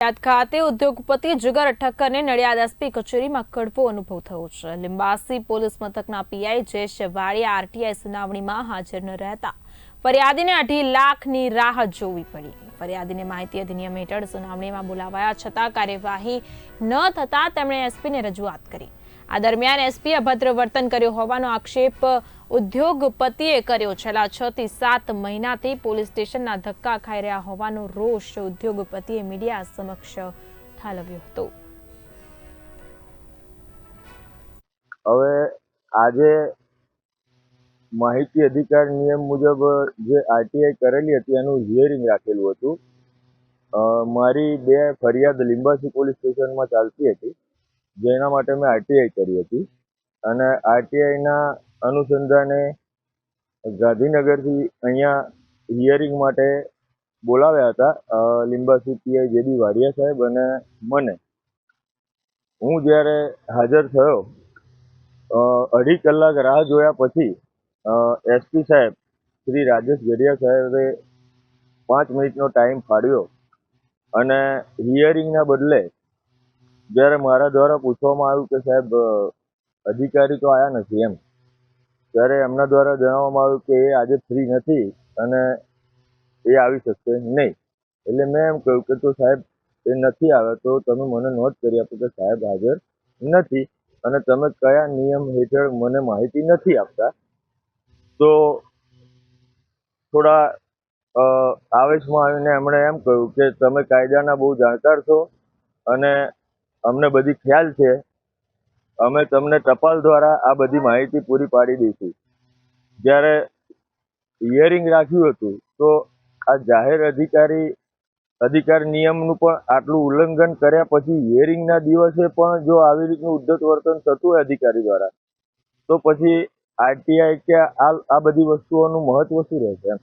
ખાતે ઉદ્યોગપતિ જુગર ઠક્કરને નડિયાદ એસપી કચેરીમાં કડવો અનુભવ થયો છે. લિંબાસી પોલીસ મથકના પીઆઈ જયેશ વાળિયા આરટીઆઈ સુનાવણીમાં હાજર ન રહેતા. ફરિયાદીને અઢી લાખની રાહ જોવી પડી. ફરિયાદીને માહિતી અધિનિયમ હેઠળ સુનાવણીમાં બોલાવાયા, છતાં કાર્યવાહી ન થતાં તેમણે એસપીને રજૂઆત કરી. આ દરમિયાન એસપી અભદ્ર વર્તન કર્યું હોવાનો આક્ષેપ ઉદ્યોગપતિએ કર્યો. છેલ્લા છ થી સાત મહિનાથી પોલીસ સ્ટેશનના ધક્કા ખાઈ રહ્યા હોવાનો રોષ ઉદ્યોગપતિએ મીડિયા સમક્ષ ઠાલવ્યો હતો. હવે આજે માહિતી અધિકાર નિયમ મુજબ જે આરટીઆઈ કરેલી હતી એનું હિયરિંગ રાખેલું હતું. મારી બે ફરિયાદ લીંબાસી પોલીસ સ્ટેશનમાં ચાલતી હતી. જેના માટે મેં આરટીઆઈ કરી હતી. અને આરટીઆઈના અનુસંધાને ગાંધીનગરથી અહીંયા હિયરિંગ માટે બોલાવ્યા હતા લીંબાસી પીઆઈ બી વાડિયા સાહેબ અને મને. હું જ્યારે હાજર થયો અઢી કલાક રાહ જોયા પછી એસપી સાહેબ, શ્રી રાજેશ ગઢિયા સાહેબે પાંચ મિનિટનો ટાઈમ ફાળવ્યો અને હિયરિંગના બદલે જ્યારે મારા દ્વારા પૂછવામાં આવ્યું કે સાહેબ અધિકારી તો આવ્યા નથી એમ. ત્યારે એમના દ્વારા જણાવવામાં આવ્યું કે એ આજે ફ્રી નથી અને એ આવી શકશે નહીં. એટલે મેં એમ કહ્યું કે તો સાહેબ, એ નથી આવે તો તમે મને નોટ કરી આપો કે સાહેબ હાજર નથી અને તમે કયા નિયમ હેઠળ મને માહિતી નથી આપતા. તો થોડા આવેશમાં આવીને એમણે એમ કહ્યું કે તમે કાયદાના બહુ જાણકાર છો અને અમને બધી ખ્યાલ છે. અમે તમને ટપાલ દ્વારા આ બધી માહિતી પૂરી પાડી દઈશું. જ્યારે હિયરિંગ રાખ્યું હતું, તો આ જાહેર અધિકારી, અધિકાર નિયમનું પણ આટલું ઉલ્લંઘન કર્યા પછી હિયરિંગના દિવસે પણ જો આવી રીતનું ઉદ્ધત વર્તન થતું હોય અધિકારી દ્વારા, તો પછી આરટીઆઈ કે આ બધી વસ્તુઓનું મહત્વ શું રહેશે એમ?